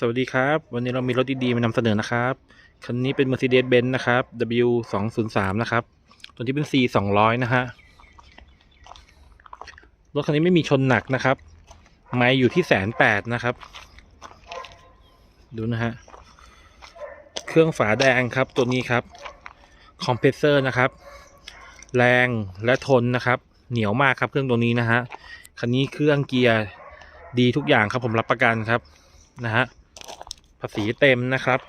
สวัสดีครับ วันนี้เรามีรถดีๆมานำเสนอนะครับ คันนี้เป็น Mercedes-Benz นะครับ W 2 0 3 นะครับ ตัวที่เป็น C 200นะฮะ รถคันนี้ไม่มีชนหนักนะครับ ไม่อยู่ที่แสนแปดนะครับ ดูนะฮะ เครื่องฝาแดงครับตัวนี้ครับ คอมเพรสเซอร์นะครับ แรงและทนนะครับ เหนียวมากครับเครื่องตัวนี้นะฮะ คันนี้เครื่องเกียร์ดีทุกอย่างครับผมรับประกันครับนะฮะ ภาษีเต็มนะครับ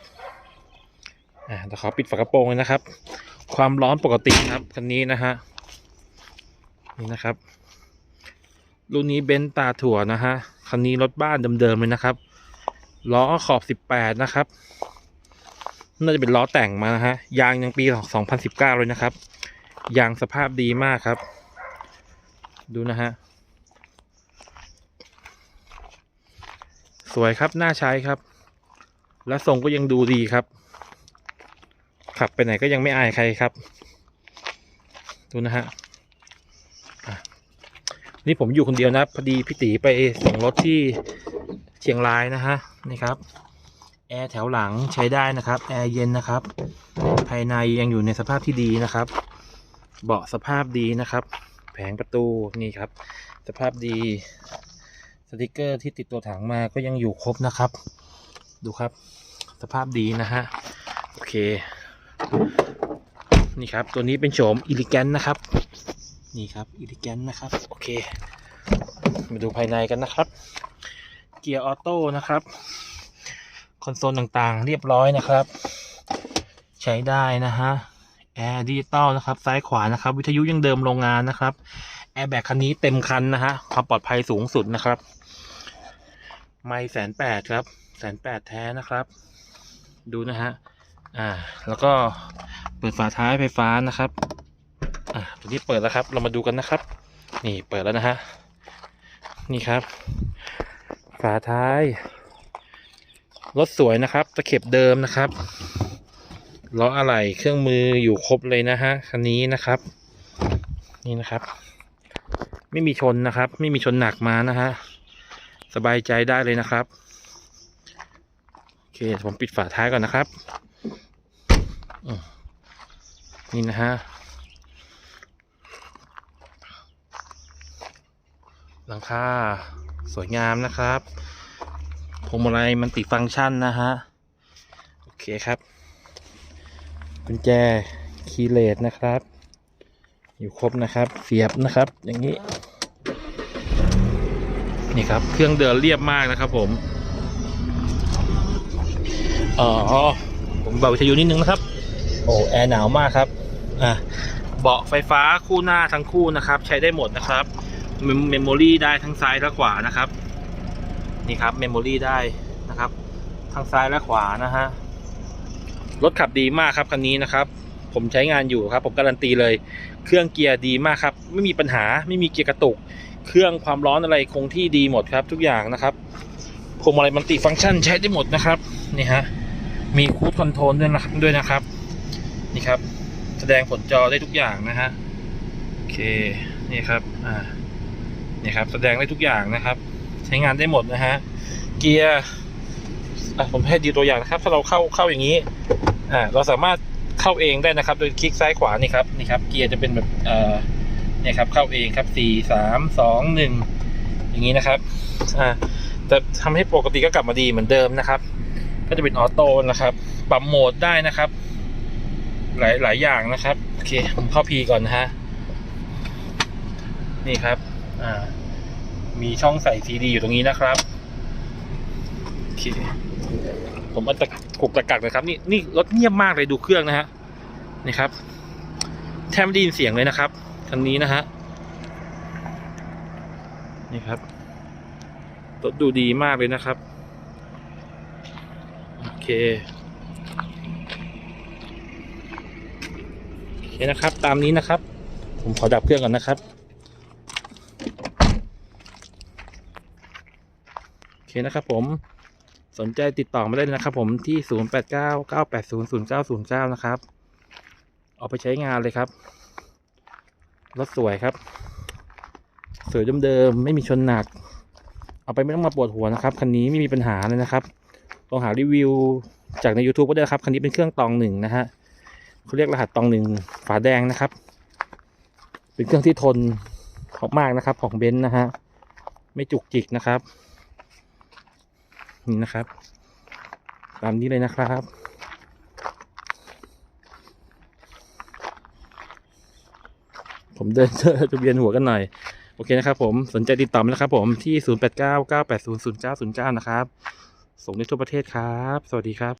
อ่าเดี๋ยวขอปิดฝากระโปรงเลยนะครับ ความร้อนปกติครับคันนี้นะฮะนี่นะครับรุ่นนี้เบนตาถั่วนะฮะคันนี้รถบ้านเดิมๆเลยนะครับล้อขอบ 18 นะครับ น่าจะเป็นล้อแต่งมานะฮะ ยางยังปี 2019 เลยนะครับ ยางสภาพดีมากครับ ดูนะฮะ สวยครับ น่าใช้ครับ และทรงก็ยังดูดีครับ ขับไปไหนก็ยังไม่อายใครครับ ดูนะฮะนี่ผมอยู่คนเดียวนะพอดีพี่ตีไปส่งรถที่เชียงรายนะฮะนี่ครับแอร์แถวหลังใช้ได้นะครับแอร์เย็นนะครับ ภายในยังอยู่ในสภาพที่ดีนะครับ เบาะสภาพดีนะครับ แผงประตูนี่ครับ สภาพดีสติกเกอร์ที่ติดตัวถังมาก็ยังอยู่ครบนะครับ ดูครับ สภาพดีนะฮะ โอเค นี่ครับ ตัวนี้เป็นโฉมอิลิแกนนะครับ นี่ครับอิลิแกนนะครับ โอเค มาดูภายในกันนะครับ เกียร์ออโต้นะครับ คอนโซลต่างๆ เรียบร้อยนะครับ ใช้ได้นะฮะ แอร์ดิจิตอลนะครับ ซ้ายขวานะครับ วิทยุยังเดิมโรงงานนะครับ แอร์แบกคันนี้เต็มคันนะฮะ ความปลอดภัยสูงสุดนะครับ ไม่แสนแปดครับ แสนแปดแท้นะครับ ดูนะฮะอ่าแล้วก็เปิดฝาท้ายไฟฟ้านะครับอ่าตัวนี้เปิดแล้วครับ เรามาดูกันนะครับ นี่เปิดแล้วนะฮะนี่ครับ ฝาท้ายรถสวยนะครับตะเข็บเดิมนะครับล้ออะไหล่เครื่องมืออยู่ครบเลยนะฮะคันนี้นะครับ นี่นะครับ ไม่มีชนนะครับ ไม่มีชนหนักมานะฮะสบายใจได้เลยนะครับ เคผมปิดฝาท้ายก่อนนะครับนี่นะฮะหลังคาสวยงามนะครับพวงมาลัยมันติฟังก์ชันนะฮะ โอเคครับ กุญแจคีย์เลสนะครับ อยู่ครบนะครับ เสียบนะครับ อย่างนี้ นี่ครับ เครื่องเดินเรียบมากนะครับผม อ๋อ ผมเบาวิทยุนิดนึงนะครับ โอ้แอร์หนาวมากครับ อะเบาะไฟฟ้าคู่หน้าทั้งคู่นะครับ ใช้ได้หมดนะครับเมมเมมโมรี่ได้ทั้งซ้ายและขวานะครับ นี่ครับเมมโมรี่ได้นะครับทั้งซ้ายและขวานะฮะรถขับดีมากครับคันนี้นะครับ ผมใช้งานอยู่ครับ ผมการันตีเลย เครื่องเกียร์ดีมากครับ ไม่มีปัญหาไม่มีเกียร์กระตุก เครื่องความร้อนอะไรคงที่ดีหมดครับ ทุกอย่างนะครับพวงมาลัยมันติฟังก์ชันใช้ได้หมดนะครับนี่ฮะ มีคูดคอนโทรลด้วยนะครับด้วยนะครับ นี่ครับ แสดงผลจอได้ทุกอย่างนะฮะโอเคนี่ครับอ่านี่ครับ แสดงได้ทุกอย่างนะครับ ใช้งานได้หมดนะฮะเกียร์อะผมให้ดีตัวอย่างนะครับ ถ้าเราเข้าเข้าอย่างนี้อ่าเราสามารถเข้าเองได้นะครับ โดยคลิกซ้ายขวานี่ครับนี่ครับ เกียร์จะเป็นแบบเอ่อนี่ครับ เข้าเองครับสี่สามสองหนึ่งอย่างนี้นะครับอ่าแต่ทำให้ปกติก็กลับมาดีเหมือนเดิมนะครับ ก็จะเป็นออโต้นะครับ ปรับโหมดได้นะครับ หลายหลายอย่างนะครับ โอเค ผมเข้าพีก่อนนะฮะ นี่ครับ อ่า มีช่องใส่ซีดีอยู่ตรงนี้นะครับ โอเค ผมเอาตะกุกตะกักเลยครับ นี่นี่รถเงียบมากเลยดูเครื่องนะฮะ นี่ครับ แทบไม่ได้ยินเสียงเลยนะครับคันนี้นะฮะ นี่ครับรถดูดีมากเลยนะครับ โอเคโอเคนะครับ ตามนี้นะครับ ผมขอดับเครื่องก่อนนะครับ โอเคนะครับผมสนใจติดต่อมาได้เลยนะครับ ผมที่ 0899800909 นะครับ เอาไปใช้งานเลยครับ รถสวยครับ สวยเดิมๆไม่มีชนหนัก เอาไปไม่ต้องมาปวดหัวนะครับ คันนี้ไม่มีปัญหาเลยนะครับ ลองหารีวิวจากใน YouTube ก็ได้ครับคันนี้เป็นเครื่องตองหนึ่งนะฮะเขาเรียกรหัสตองหนึ่งฝาแดงนะครับ เป็นเครื่องที่ทนมากนะครับ ของเบนซ์นะฮะไม่จุกจิกนะครับนี่นะครับ ตามนี้เลยนะครับผมเดินจะเวียนหัวกันหน่อย โอเคนะครับผมสนใจติดต่อมานะครับผมที่ 0899800909 นะครับ ส่งได้ทั่วประเทศครับ สวัสดีครับ